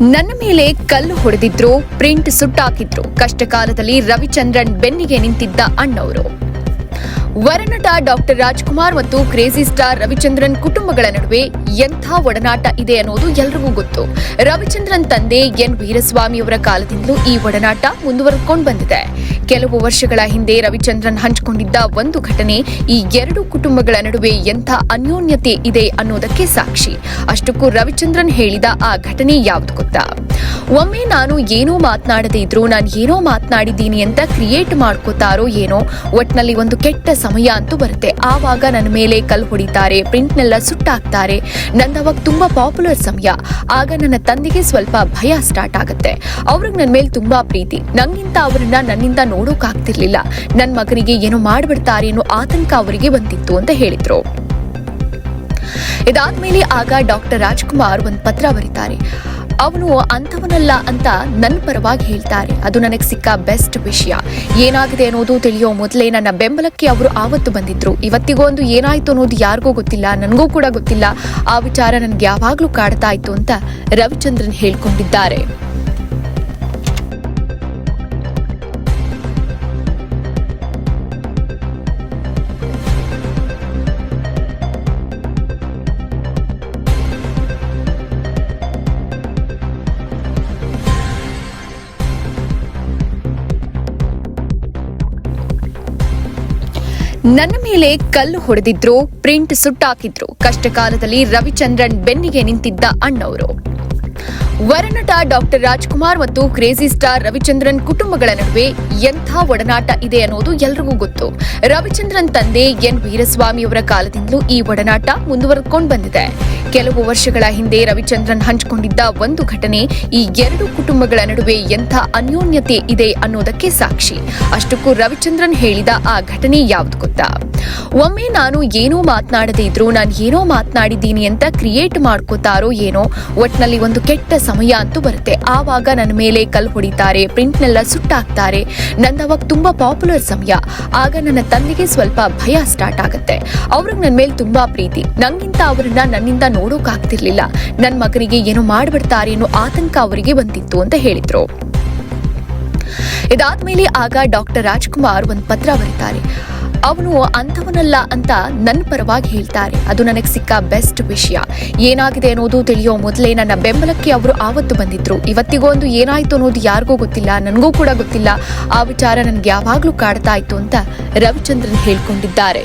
ನನ್ನ ಮೇಲೆ ಕಲ್ಲು ಹೊಡೆದಿದ್ರು, ಪ್ರಿಂಟ್ ಸುಟ್ಟಾಕಿದ್ರು, ಕಷ್ಟಕಾಲದಲ್ಲಿ ರವಿಚಂದ್ರನ್ ಬೆನ್ನಿಗೆ ನಿಂತಿದ್ದ ಅಣ್ಣವರು. ವರನಟ ಡಾಕ್ಟರ್ ರಾಜ್ಕುಮಾರ್ ಮತ್ತು ಕ್ರೇಜಿ ಸ್ಟಾರ್ ರವಿಚಂದ್ರನ್ ಕುಟುಂಬಗಳ ನಡುವೆ ಎಂಥ ಒಡನಾಟ ಇದೆ ಅನ್ನೋದು ಎಲ್ರಿಗೂ ಗೊತ್ತು. ರವಿಚಂದ್ರನ್ ತಂದೆ ಎನ್ ವೀರಸ್ವಾಮಿ ಅವರ ಕಾಲದಿಂದಲೂ ಈ ಒಡನಾಟ ಮುಂದುವರೆದುಕೊಂಡು ಬಂದಿದೆ. ಕೆಲವು ವರ್ಷಗಳ ಹಿಂದೆ ರವಿಚಂದ್ರನ್ ಹಂಚಿಕೊಂಡಿದ್ದ ಒಂದು ಘಟನೆ ಈ ಎರಡು ಕುಟುಂಬಗಳ ನಡುವೆ ಎಂಥ ಅನ್ಯೋನ್ಯತೆ ಇದೆ ಅನ್ನೋದಕ್ಕೆ ಸಾಕ್ಷಿ. ಅಷ್ಟಕ್ಕೂ ರವಿಚಂದ್ರನ್ ಹೇಳಿದ ಆ ಘಟನೆ ಯಾವುದು ಗೊತ್ತಾ? ಒಮ್ಮೆ ನಾನು ಏನೋ ಮಾತನಾಡದೇ ಇದ್ರು ನಾನು ಏನೋ ಮಾತನಾಡಿದ್ದೀನಿ ಅಂತ ಕ್ರಿಯೇಟ್ ಮಾಡ್ಕೋತಾರೋ ಏನೋ, ಒಟ್ನಲ್ಲಿ ಒಂದು ಕೆಟ್ಟ ಸಮಯ ಅಂತೂ ಬರುತ್ತೆ. ಆವಾಗ ನನ್ನ ಮೇಲೆ ಕಲ್ಲು ಹೊಡಿತಾರೆ ಪ್ರಿಂಟ್ನೆಲ್ಲ ಸುಟ್ಟಾಕ್ತಾರೆ. ಅವಾಗ ತುಂಬಾ ಪಾಪ್ಯುಲರ್ ಸಮಯ. ಆಗ ನನ್ನ ತಂದೆಗೆ ಸ್ವಲ್ಪ ಭಯ ಸ್ಟಾರ್ಟ್ ಆಗುತ್ತೆ. ಅವ್ರಿಗೆ ನನ್ನ ಮೇಲೆ ತುಂಬಾ ಪ್ರೀತಿ. ನಂಗಿಂತ ಅವರನ್ನ ನನ್ನಿಂದ ನೋಡೋಕ್ ಆಗ್ತಿರ್ಲಿಲ್ಲ ನನ್ನ ಮಗನಿಗೆ ಏನೋ ಮಾಡ್ಬಿಡ್ತಾರೆ ಅನ್ನೋ ಆತಂಕ ಅವರಿಗೆ ಬಂದಿತ್ತು ಅಂತ ಹೇಳಿದ್ರು. ಇದಾದ್ಮೇಲೆ ಆಗ ಡಾಕ್ಟರ್ ರಾಜ್ಕುಮಾರ್ ಒಂದು ಪತ್ರ ಬರೀತಾರೆ. ಅವನು ಅಂಥವನಲ್ಲ ಅಂತ ನನ್ನ ಪರವಾಗಿ ಹೇಳ್ತಾರೆ. ಅದು ನನಗೆ ಸಿಕ್ಕ ಬೆಸ್ಟ್ ವಿಷಯ. ಏನಾಗಿದೆ ಅನ್ನೋದು ತಿಳಿಯೋ ಮೊದಲೇ ನನ್ನ ಬೆಂಬಲಕ್ಕೆ ಅವರು ಆವತ್ತು ಬಂದಿದ್ರು. ಇವತ್ತಿಗೂ ಒಂದು ಏನಾಯ್ತು ಅನ್ನೋದು ಯಾರಿಗೂ ಗೊತ್ತಿಲ್ಲ, ನನಗೂ ಕೂಡ ಗೊತ್ತಿಲ್ಲ. ಆ ವಿಚಾರ ನನಗೆ ಯಾವಾಗಲೂ ಕಾಡ್ತಾ ಇತ್ತು ಅಂತ ರವಿಚಂದ್ರನ್ ಹೇಳ್ಕೊಂಡಿದ್ದಾರೆ. ನನ್ನ ಮೇಲೆ ಕಲ್ಲು ಹೊಡೆದಿದ್ರು ಪ್ರಿಂಟ್ ಸುಟ್ಟಾಕಿದ್ರು. ಕಷ್ಟಕಾಲದಲ್ಲಿ ರವಿಚಂದ್ರನ್ ಬೆನ್ನಿಗೆ ನಿಂತಿದ್ದ ಅಣ್ಣವರು. ವರನಟ ಡಾಕ್ಟರ್ ರಾಜ್ಕುಮಾರ್ ಮತ್ತು ಕ್ರೇಜಿ ಸ್ಟಾರ್ ರವಿಚಂದ್ರನ್ ಕುಟುಂಬಗಳ ನಡುವೆ ಎಂಥ ಒಡನಾಟ ಇದೆ ಅನ್ನೋದು ಎಲ್ರಿಗೂ ಗೊತ್ತು. ರವಿಚಂದ್ರನ್ ತಂದೆ ಎನ್ ವೀರಸ್ವಾಮಿ ಅವರ ಕಾಲದಿಂದಲೂ ಈ ಒಡನಾಟ ಮುಂದುವರೆದುಕೊಂಡು ಬಂದಿದೆ. ಕೆಲವು ವರ್ಷಗಳ ಹಿಂದೆ ರವಿಚಂದ್ರನ್ ಹಂಚಿಕೊಂಡಿದ್ದ ಒಂದು ಘಟನೆ ಈ ಎರಡು ಕುಟುಂಬಗಳ ನಡುವೆ ಎಂಥ ಅನ್ಯೋನ್ಯತೆ ಇದೆ ಅನ್ನೋದಕ್ಕೆ ಸಾಕ್ಷಿ. ಅಷ್ಟಕ್ಕೂ ರವಿಚಂದ್ರನ್ ಹೇಳಿದ ಆ ಘಟನೆ ಯಾವ್ದು ಗೊತ್ತಾ? ಒಮ್ಮೆ ನಾನು ಏನೋ ಮಾತನಾಡದೇ ಇದ್ರು ನಾನು ಏನೋ ಮಾತನಾಡಿದ್ದೀನಿ ಅಂತ ಕ್ರಿಯೇಟ್ ಮಾಡ್ಕೋತಾರೋ ಏನೋ, ಒಟ್ನಲ್ಲಿ ಒಂದು ಕೆಟ್ಟ ಸಮಯ ಅಂತೂ ಬರುತ್ತೆ. ಆವಾಗ ನನ್ನ ಮೇಲೆ ಕಲ್ಲು ಹೊಡಿತಾರೆ, ಪ್ರಿಂಟ್ನೆಲ್ಲ ಸುಟ್ಟಾಕ್ತಾರೆ. ನಂದು ಅವಾಗ ತುಂಬಾ ಪಾಪ್ಯುಲರ್ ಸಮಯ. ಆಗ ನನ್ನ ತಂದೆಗೆ ಸ್ವಲ್ಪ ಭಯ ಸ್ಟಾರ್ಟ್ ಆಗುತ್ತೆ. ಅವ್ರಿಗೆ ನನ್ನ ಮೇಲೆ ತುಂಬಾ ಪ್ರೀತಿ. ನಂಗಿಂತ ಅವರನ್ನ ನನ್ನಿಂದ ನೋಡೋಕ್ ಆಗ್ತಿರ್ಲಿಲ್ಲ. ನನ್ನ ಮಗನಿಗೆ ಏನೋ ಮಾಡ್ಬಿಡ್ತಾರೆ ಅನ್ನೋ ಆತಂಕ ಅವರಿಗೆ ಬಂದಿತ್ತು ಅಂತ ಹೇಳಿದ್ರು. ಇದಾದ್ಮೇಲೆ ಆಗ ಡಾಕ್ಟರ್ ರಾಜ್ಕುಮಾರ್ ಒಂದು ಪತ್ರ ಬರೀತಾರೆ. ಅವನು ಅಂಥವನಲ್ಲ ಅಂತ ನನ್ನ ಪರವಾಗಿ ಹೇಳ್ತಾರೆ. ಅದು ನನಗೆ ಸಿಕ್ಕ ಬೆಸ್ಟ್ ವಿಷಯ. ಏನಾಗಿದೆ ಅನ್ನೋದು ತಿಳಿಯೋ ಮೊದಲೇ ನನ್ನ ಬೆಂಬಲಕ್ಕೆ ಅವರು ಆವತ್ತು ಬಂದಿದ್ರು. ಇವತ್ತಿಗೂ ಒಂದು ಏನಾಯ್ತು ಅನ್ನೋದು ಯಾರಿಗೂ ಗೊತ್ತಿಲ್ಲ, ನನಗೂ ಕೂಡ ಗೊತ್ತಿಲ್ಲ. ಆ ವಿಚಾರ ನನಗೆ ಯಾವಾಗಲೂ ಕಾಡ್ತಾ ಇತ್ತು ಅಂತ ರವಿಚಂದ್ರನ್ ಹೇಳ್ಕೊಂಡಿದ್ದಾರೆ.